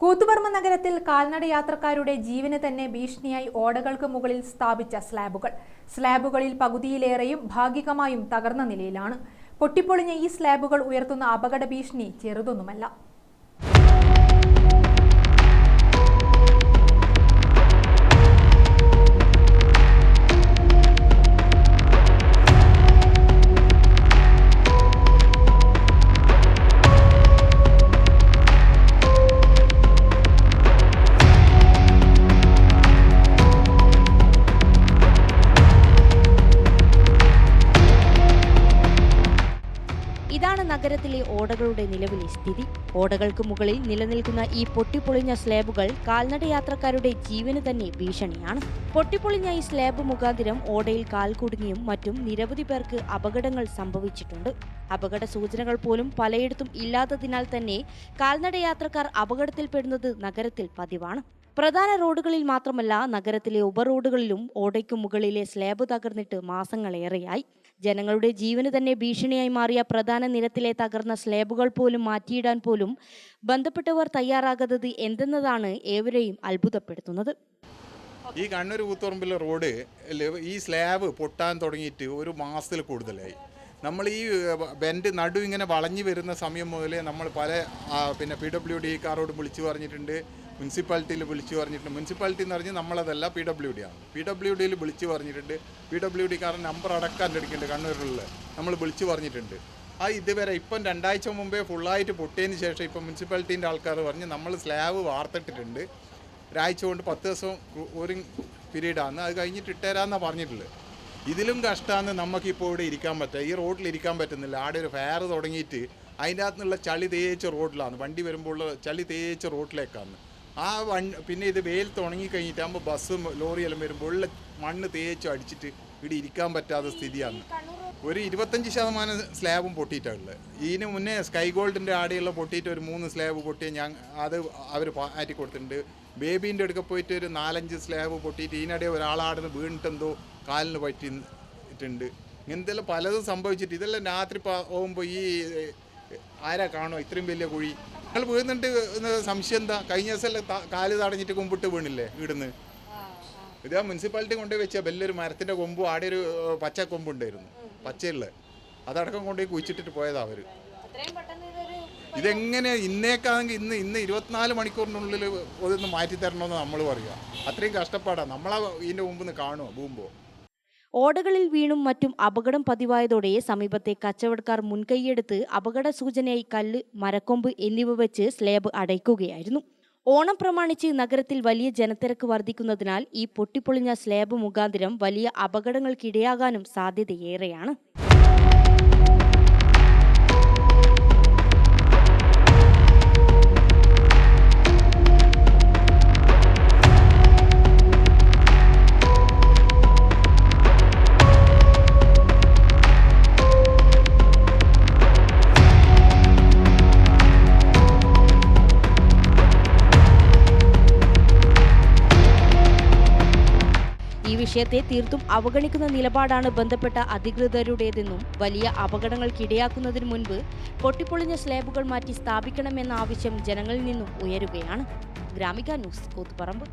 കൂത്തുപറമ്പ് നഗരത്തിൽ കാൽനട യാത്രക്കാരുടെ ജീവന് തന്നെ ഭീഷണിയായി ഓടകൾക്ക് മുകളിൽ സ്ഥാപിച്ച സ്ലാബുകൾ. സ്ലാബുകളിൽ പകുതിയിലേറെയും ഭാഗികമായും തകർന്ന നിലയിലാണ്. പൊട്ടിപ്പൊളിഞ്ഞ ഈ സ്ലാബുകൾ ഉയർത്തുന്ന അപകട ഭീഷണി ചെറുതൊന്നുമല്ല. നഗരത്തിലെ ഓടകളുടെ നിലവിലെ സ്ഥിതി. ഓടകൾക്ക് മുകളിൽ നിലനിൽക്കുന്ന ഈ പൊട്ടിപ്പൊളിഞ്ഞ സ്ലാബുകൾ കാൽനട യാത്രക്കാരുടെ ജീവന് തന്നെ ഭീഷണിയാണ്. പൊട്ടിപ്പൊളിഞ്ഞ ഈ സ്ലാബ് മുഖാന്തിരം ഓടയിൽ കാൽ കുടുങ്ങിയും മറ്റും നിരവധി പേർക്ക് അപകടങ്ങൾ സംഭവിച്ചിട്ടുണ്ട്. അപകട സൂചനകൾ പോലും പലയിടത്തും ഇല്ലാത്തതിനാൽ തന്നെ കാൽനട യാത്രക്കാർ അപകടത്തിൽപ്പെടുന്നത് നഗരത്തിൽ പതിവാണ്. പ്രധാന റോഡുകളിൽ മാത്രമല്ല നഗരത്തിലെ ഉപറോഡുകളിലും ഓടയ്ക്കു മുകളിലെ സ്ലാബ് തകർന്നിട്ട് മാസങ്ങളേറെയായി. ജനങ്ങളുടെ ജീവന് തന്നെ ഭീഷണിയായി മാറിയ പ്രധാന നിരത്തിലെ തകർന്ന സ്ലാബുകൾ പോലും മാറ്റിയിടാൻ പോലും ബന്ധപ്പെട്ടവർ തയ്യാറാകാത്തത് എന്തെന്നതാണ് ഏവരെയും അത്ഭുതപ്പെടുത്തുന്നത്. ഈ കണ്ണൂർ കൂത്തുറമ്പിലെ റോഡ് ഈ സ്ലാബ് പൊട്ടാൻ തുടങ്ങിയിട്ട് ഒരു മാസത്തിൽ കൂടുതലായി. നമ്മൾ ഈ ബെൻഡ് നടു ഇങ്ങനെ വളഞ്ഞു വരുന്ന സമയം മുതലേ നമ്മൾ പല പിന്നെ പി ഡബ്ല്യു ഡി കാരോട് വിളിച്ചു പറഞ്ഞിട്ടുണ്ട്. മുനിസിപ്പാലിറ്റിയിൽ വിളിച്ചു പറഞ്ഞിട്ടുണ്ട്. മുനിസിപ്പാലിറ്റി എന്ന് പറഞ്ഞാൽ നമ്മളതല്ല പി ഡബ്ല്യു ഡി ആണ്. പി ഡബ്ല്യു ഡിയിൽ വിളിച്ചു പറഞ്ഞിട്ടുണ്ട്. പി ഡബ്ല്യു ഡി കാരൻ നമ്പർ അടക്കാൻ എടുക്കുന്നുണ്ട് കണ്ണൂരിലുള്ള നമ്മൾ വിളിച്ചു പറഞ്ഞിട്ടുണ്ട്. ആ ഇതുവരെ ഇപ്പം രണ്ടാഴ്ച മുമ്പേ ഫുള്ളായിട്ട് പൊട്ടിയതിന് ശേഷം ഇപ്പം മുനിസിപ്പാലിറ്റീന്റെ ആൾക്കാർ പറഞ്ഞ് നമ്മൾ സ്ലാബ് വാർത്തിട്ടിട്ടുണ്ട് ഒരാഴ്ച കൊണ്ട് പത്ത് ദിവസം ഒരു പീരീഡാണ് അത് കഴിഞ്ഞിട്ട് ഇട്ടേരാന്നാണ് പറഞ്ഞിട്ടുള്ളത്. ഇതിലും കഷ്ടമാണ് നമുക്കിപ്പോൾ ഇവിടെ ഇരിക്കാൻ പറ്റുക ഈ റോഡിൽ ഇരിക്കാൻ പറ്റുന്നില്ല. ആടെ ഒരു ഫെയർ തുടങ്ങിയിട്ട് അതിന്റെ അകത്തുനിന്നുള്ള ചളി തേച്ച റോഡിലാണ് വണ്ടി വരുമ്പോൾ ഉള്ള ചളി തേച്ച റോഡിലേക്കാണ് ആ വൺ പിന്നെ ഇത് വെയിലത്ത് ഉണങ്ങിക്കഴിഞ്ഞിട്ടാകുമ്പോൾ ബസ്സും ലോറിയെല്ലാം വരുമ്പോൾ ഉള്ള മണ്ണ് തേച്ചും അടിച്ചിട്ട് ഇവിടെ ഇരിക്കാൻ പറ്റാത്ത സ്ഥിതിയാണ്. ഒരു ഇരുപത്തഞ്ച് ശതമാനം സ്ലാബും പൊട്ടിയിട്ടുള്ളത് ഇതിന് മുന്നേ സ്കൈ ഗോൾഡിന്റെ ആടെയുള്ള പൊട്ടിയിട്ട് ഒരു മൂന്ന് സ്ലാബ് പൊട്ടിയ ഞാൻ അത് അവർ ആറ്റി കൊടുത്തിട്ടുണ്ട്. ബേബീന്റെ അടുക്ക പോയിട്ട് ഒരു നാലഞ്ച് സ്ലാബ് പൊട്ടിയിട്ട് ഇതിനിടെ ഒരാളാടുന്ന് വീണിട്ടെന്തോ കാലിന് പറ്റിയിട്ടുണ്ട്. ഇങ്ങനത്തെല്ലാം പലതും സംഭവിച്ചിട്ട് ഇതെല്ലാം രാത്രി പോകുമ്പോൾ ഈ ആരാ കാണോ ഇത്രയും വലിയ കുഴി. നിങ്ങൾ വീഴുന്നുണ്ട് എന്ന് സംശയം എന്താ? കഴിഞ്ഞ ദിവസം കാൽ തടഞ്ഞിട്ട് കുമ്പിട്ട് വീണില്ലേ ഇവിടുന്ന് ഇത് ആ മുനിസിപ്പാലിറ്റി കൊണ്ടുപോയി വെച്ച വലിയൊരു മരത്തിന്റെ കൊമ്പും ആടെ ഒരു പച്ച കൊമ്പുണ്ടായിരുന്നു പച്ചയുള്ള. അതടക്കം കൊണ്ടുപോയി കുഴിച്ചിട്ടിട്ട് പോയതാ അവർ. ഇതെങ്ങനെ ഇന്നേക്കാണെങ്കിൽ ഇന്ന് ഇന്ന് ഇരുപത്തിനാല് മണിക്കൂറിനുള്ളിൽ ഇതൊന്ന് മാറ്റി തരണമെന്ന് നമ്മൾ പറയുക അത്രയും കഷ്ടപ്പാടാണ് നമ്മളാ ഇതിന്റെ മുമ്പ് നിന്ന് കാണുമോ പോകുമ്പോൾ ഓടകളിൽ വീണും മറ്റും അപകടം പതിവായതോടെ സമീപത്തെ കച്ചവടക്കാർ മുൻകൈയെടുത്ത് അപകട സൂചനയായി കല്ല് മരക്കൊമ്പ് എന്നിവ വെച്ച് സ്ലേബ് അടയ്ക്കുകയായിരുന്നു. ഓണം പ്രമാണിച്ച് നഗരത്തിൽ വലിയ ജനത്തിരക്ക് വർദ്ധിക്കുന്നതിനാൽ ഈ പൊട്ടിപ്പൊളിഞ്ഞ സ്ലേബ് മുഖാന്തരം വലിയ അപകടങ്ങൾക്കിടയാകാനും സാധ്യതയേറെയാണ്. വിഷയത്തെ തീർത്തും അവഗണിക്കുന്ന നിലപാടാണ് ബന്ധപ്പെട്ട അധികൃതരുടേതെന്നും വലിയ അപകടങ്ങൾക്കിടയാക്കുന്നതിന് മുൻപ് പൊട്ടിപ്പൊളിഞ്ഞ സ്ലാബുകൾ മാറ്റി സ്ഥാപിക്കണമെന്ന ആവശ്യം ജനങ്ങളിൽ നിന്നും ഉയരുകയാണ്. ഗ്രാമിക ന്യൂസ് കൂത്തുപറമ്പ്.